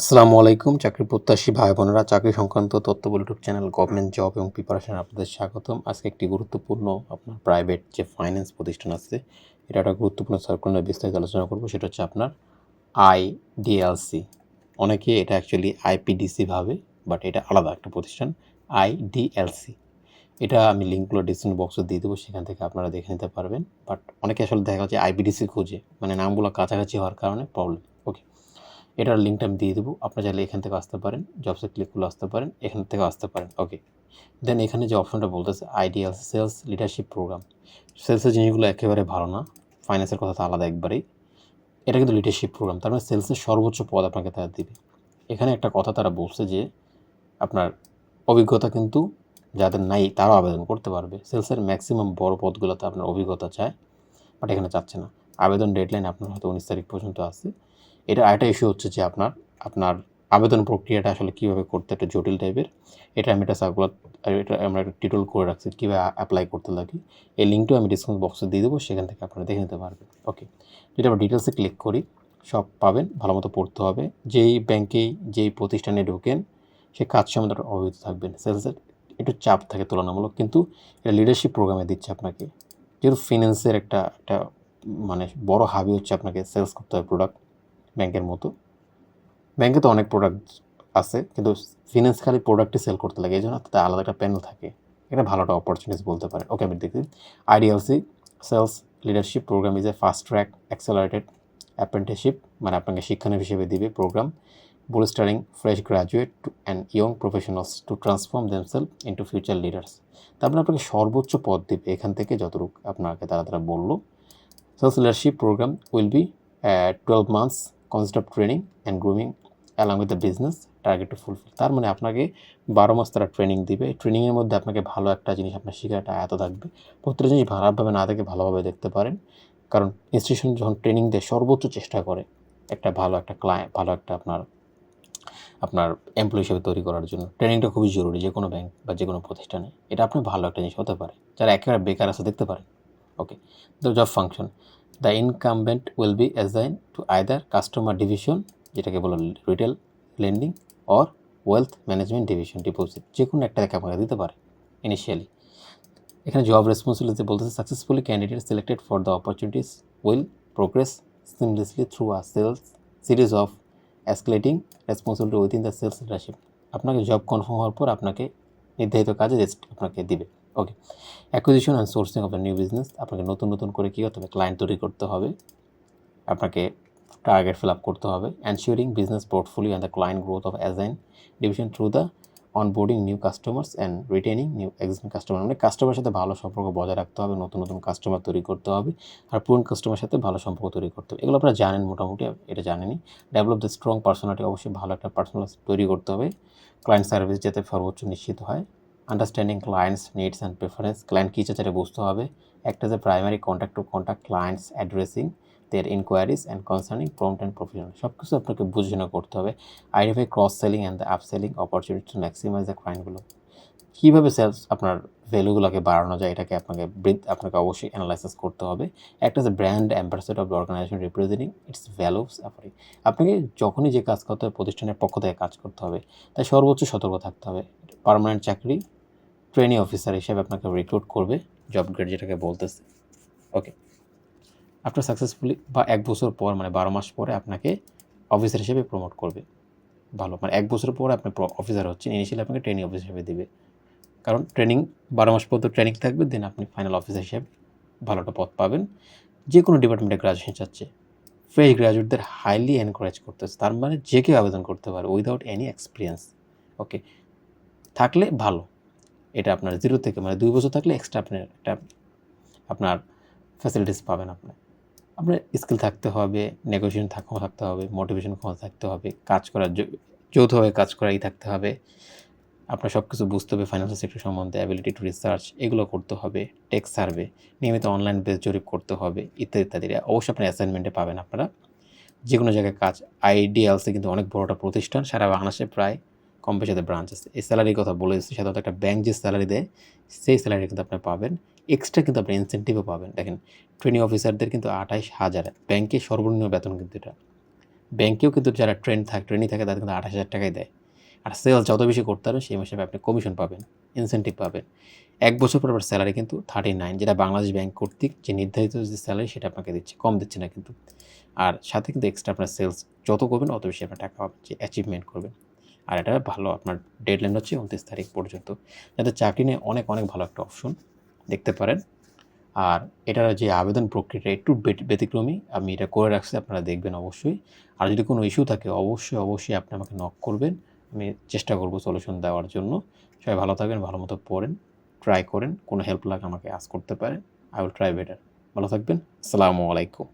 আসসালামু আলাইকুম। চাকরি প্রত্যাশী ভাই বোনেরা, চাকরি সংক্রান্ত তথ্য ইউটিউব চ্যানেল গভর্নমেন্ট জব এবং প্রিপারেশন আপনাদের স্বাগতম। আজকে একটি গুরুত্বপূর্ণ আপনার প্রাইভেট যে ফাইন্যান্স প্রতিষ্ঠান আছে, এটা একটা গুরুত্বপূর্ণ সার্কুল নিয়ে বিস্তারিত আলোচনা করব। সেটা হচ্ছে আপনার আইডিএলসি অনেকে এটা অ্যাকচুয়ালি আইপিডিসি ভাবে বাট এটা আলাদা একটা প্রতিষ্ঠান আইডিএলসি এটা আমি লিঙ্কগুলো ডিসক্রিপশন বক্সে দিয়ে দেবো, সেখান থেকে আপনারা দেখে নিতে পারবেন। বাট অনেকে আসলে দেখা যাচ্ছে আইপিডিসি খুঁজে মানে নামগুলো কাছাকাছি হওয়ার কারণে প্রবলেম ওকে এটার লিঙ্কটা আমি দিয়ে দেবো। আপনারা চাইলে এখান থেকে আসতে পারেন জবসে ক্লিক করলে আসতে পারেন, এখান থেকে আসতে পারেন ওকে দেন এখানে যে অপশনটা বলতেছে আইডিয়াল সেলস লিডারশিপ প্রোগ্রাম সেলসের জিনিসগুলো একেবারে ভালো না ফাইন্যান্সের কথা তো আলাদা একবারেই। এটা কিন্তু লিডারশিপ প্রোগ্রাম তার মানে সেলসের সর্বোচ্চ পদ আপনাকে তারা দিবে। এখানে একটা কথা তারা বলছে যে, আপনার অভিজ্ঞতা কিন্তু যাদের নাই তারাও আবেদন করতে পারবে। সেলসের ম্যাক্সিমাম বড় পদগুলোতে আপনার অভিজ্ঞতা চায় বাট এখানে চাচ্ছে না। আবেদন ডেডলাইন আপনার হয়তো উনিশ তারিখ পর্যন্ত আছে। এটা আরেকটা ইস্যু হচ্ছে যে আপনার আপনার আবেদন প্রক্রিয়াটা আসলে কীভাবে করতে একটা জটিল টাইপের এটা আমি একটা সার্কুলার এটা আমরা একটা টিটল করে রাখছি, কীভাবে অ্যাপ্লাই করতে লাগে। এই লিঙ্কটাও আমি ডিসকাউন্ট বক্সে দিয়ে দেবো, সেখান থেকে আপনারা দেখে নিতে পারবেন। ওকে যেটা আমরা ডিটেলসে ক্লিক করি, সব পাবেন, ভালো মতো পড়তে হবে। যেই ব্যাংকেই যেই প্রতিষ্ঠানে ঢোকেন, সে কাজ সম্বন্ধে অবহিত থাকবেন। সেলসের একটু চাপ থাকে তুলনামূলক, কিন্তু এটা লিডারশিপ প্রোগ্রামে দিচ্ছে আপনাকে। যেহেতু ফিন্যান্সের একটা একটা মানে বড় হাবি হচ্ছে আপনাকে সেলস করতে হবে প্রোডাক্ট ব্যাংকের মতো। ব্যাংকে তো অনেক প্রোডাক্ট আছে, কিন্তু ফিনান্স খালি প্রোডাক্টই সেল করতে লাগে, এই জন্য তাতে আলাদা একটা প্যানেল থাকে। এটা ভালো একটা অপরচুনিটি বলতে পারে। ওকে আমি দেখি। IDLC sales leadership program is a fast track accelerated apprenticeship মানে আপনাকে শিক্ষানবিশ হিসেবে দিবে program bolstering fresh graduate and young professionals to transform themselves into future leaders তারপরে আপনাকে সর্বোচ্চ পদ দিবে এখান থেকে যতটুকু আপনাকে তারা তারা বলল। Sales leadership program will be twelve months concept of training and grooming along with the business target to fulfil তার মানে আপনাকে বারো মাস তারা ট্রেনিং দিবে। ট্রেনিংয়ের মধ্যে আপনাকে ভালো একটা জিনিস আপনার একটা আয়ত থাকবে। প্রত্যেকটা জিনিস খারাপভাবে না দেখে ভালোভাবে দেখতে পারেন। কারণ ইনস্টিটিউশন যখন ট্রেনিং দেয়, সর্বোচ্চ চেষ্টা করে একটা ভালো একটা ক্লায়েন্ট ভালো একটা আপনার আপনার এমপ্লয়ি হিসেবে তৈরি করার জন্য। ট্রেনিংটা খুবই জরুরি যে কোনো ব্যাংক বা যে কোনো প্রতিষ্ঠানে। এটা আপনার ভালো একটা জিনিস হতে পারে। যারা একেবারে বেকার আছে দেখতে পারেন। Okay the job function the incumbent will be assign to either customer division যেটাকে বলো retail lending or wealth management division deposit যে কোনো একটা থেকে আপনাকে দিতে পারে ইনিশিয়ালি এখানে জব রেসপন্সিবিলিটি বলতেছে successfully candidate selected for the opportunities will progress seamlessly through a sales series of escalating responsibility within the sales leadership আপনাকে জব কনফার্ম হওয়ার পর আপনাকে নির্ধারিত কাজে আপনাকে দিবে। Okay acquisition and sourcing of the new business আপনাকে নতুন নতুন করে কী করতে হবে ক্লায়েন্ট তৈরি করতে হবে। আপনাকে টার্গেট ফিল আপ করতে হবে। Ensuring business portfolio and the client growth of assign division through the onboarding new customers and retaining new existing customer মানে কাস্টমারের সাথে ভালো সম্পর্ক বজায় রাখতে হবে, নতুন নতুন কাস্টমার তৈরি করতে হবে আর পুরনো কাস্টমারের সাথে ভালো সম্পর্ক তৈরি করতে হবে। এগুলো আপনারা জানেন মোটামুটি, এটা জানেনই। ডেভেলপ দ্য স্ট্রং পার্সোনালিটি অবশ্যই ভালো একটা পার্সোনাল তৈরি করতে হবে। ক্লায়েন্ট সার্ভিস যাতে সর্বোচ্চ নিশ্চিত হয়। Understanding clients needs and preference client কী চাচারে বুঝতে হবে। একটা যে primary contact to contact clients addressing their inquiries and concerning prompt and professional সব কিছু আপনাকে বুঝানো করতে হবে। Identify cross selling and the up selling opportunity to maximise the ক্লায়েন্টগুলো কীভাবে সেলস আপনার ভ্যালুগুলোকে বাড়ানো যায় এটাকে আপনাকে ব্রিথ আপনাকে অবশ্যই অ্যানালাইসিস করতে হবে। একটা যে brand ambassador of organisation representing its values offering আপনাকে যখনই যে কাজ করতে হবে, প্রতিষ্ঠানের পক্ষ থেকে কাজ করতে হবে। তাই সর্বোচ্চ সতর্ক থাকতে হবে। পার্মানেন্ট চাকরি ট্রেনিং অফিসার হিসেবে আপনাকে রিক্রুট করবে জব গ্রেড যেটাকে বলতেছে। ওকে আফটার সাকসেসফুলি বা এক বছর পর মানে বারো মাস পরে আপনাকে অফিসার হিসেবে প্রমোট করবে। ভালো মানে এক বছর পরে আপনি অফিসার হচ্ছেন ইনিশিয়ালি আপনাকে ট্রেনিং অফিসার হিসেবে দেবে। কারণ ট্রেনিং বারো মাস পর তো ট্রেনিং থাকবে দেন আপনি ফাইনাল অফিসার হিসেবে ভালো একটা পদ পাবেন। যে কোনো ডিপার্টমেন্টে গ্রাজুয়েশন চাচ্ছে। ফ্রেশ গ্রাজুয়েটদের হাইলি এনকারেজ করতেছে। তার মানে যে কেউ আবেদন করতে পারে উইদাউট এনি এক্সপিরিয়েন্স ওকে থাকলে ভালো। এটা আপনার জিরো থেকে মানে দুই বছর থাকলে এক্সট্রা আপনার একটা আপনার ফ্যাসিলিটিস পাবেন আপনি। আপনার স্কিল থাকতে হবে নেগোসিয়েশন থাকা, থাকতে হবে মোটিভেশন ক্ষমতা থাকতে হবে, কাজ করার যৌথভাবে কাজ করাই থাকতে হবে। আপনার সব কিছু বুঝতে হবে ফাইন্যান্সিয়াল সেক্টর সম্বন্ধে অ্যাবিলিটি টু রিসার্চ এগুলো করতে হবে টেক সার্ভে নিয়মিত অনলাইন বেস জরিপ করতে হবে, ইত্যাদি ইত্যাদি। অবশ্যই আপনার অ্যাসাইনমেন্টে পাবেন আপনারা। যে কোনো জায়গায় কাজ আইডিয়ালসে কিন্তু অনেক বড় একটা প্রতিষ্ঠান, সারা বাংলাদেশে প্রায় কম বেশি ব্রাঞ্চ আছে, এই স্যালারির কথা বলে সাধারণত একটা ব্যাংক যে স্যালারি দেয়, সেই স্যালারি কিন্তু আপনি পাবেন। এক্সট্রা কিন্তু আপনি ইনসেন্টিভও পাবেন। দেখেন ট্রেনিং অফিসারদের কিন্তু আঠাইশ হাজার ব্যাংকে সর্বনিম্ন বেতন কিন্তু এটা। ব্যাংকেও কিন্তু যারা ট্রেন থাকে ট্রেনই থাকে, তাদের কিন্তু আঠাশ হাজার টাকাই দেয়। আর সেলস যত বেশি করতে পারবেন সেই হিসাবে আপনি কমিশন পাবেন ইনসেন্টিভ পাবেন। এক বছর পর স্যালারি কিন্তু থার্টি নাইন যেটা বাংলাদেশ ব্যাংক কর্তৃক যে নির্ধারিত যে স্যালারি সেটা আপনাকে দিচ্ছে, কম দিচ্ছে না কিন্তু। আর সাথে কিন্তু এক্সট্রা আপনার সেলস যত করবেন, অত বেশি আপনার টাকা পাবেন যে অ্যাচিভমেন্ট করবেন। আর এটা ভালো আপনার ডেড ডেডলাইন হচ্ছে উনত্রিশ তারিখ পর্যন্ত। যাতে চাকরি নিয়ে অনেক অনেক ভালো একটা অপশন দেখতে পারেন। আর এটার যে আবেদন প্রক্রিয়াটা একটু ব্যতি- ব্যতিক্রমী, আমি এটা করে রাখছি, আপনারা দেখবেন অবশ্যই। আর যদি কোনো ইস্যু থাকে, অবশ্যই অবশ্যই আপনি আমাকে নক করবেন। আমি চেষ্টা করব সলিউশন দেওয়ার জন্য। সবাই ভালো থাকবেন, ভালো মতো পড়েন ট্রাই করেন। কোনো হেল্প লাগে আমাকে আস করতে পারেন। আই উইল ট্রাই বেটার ভালো থাকবেন। আসসালামু আলাইকুম।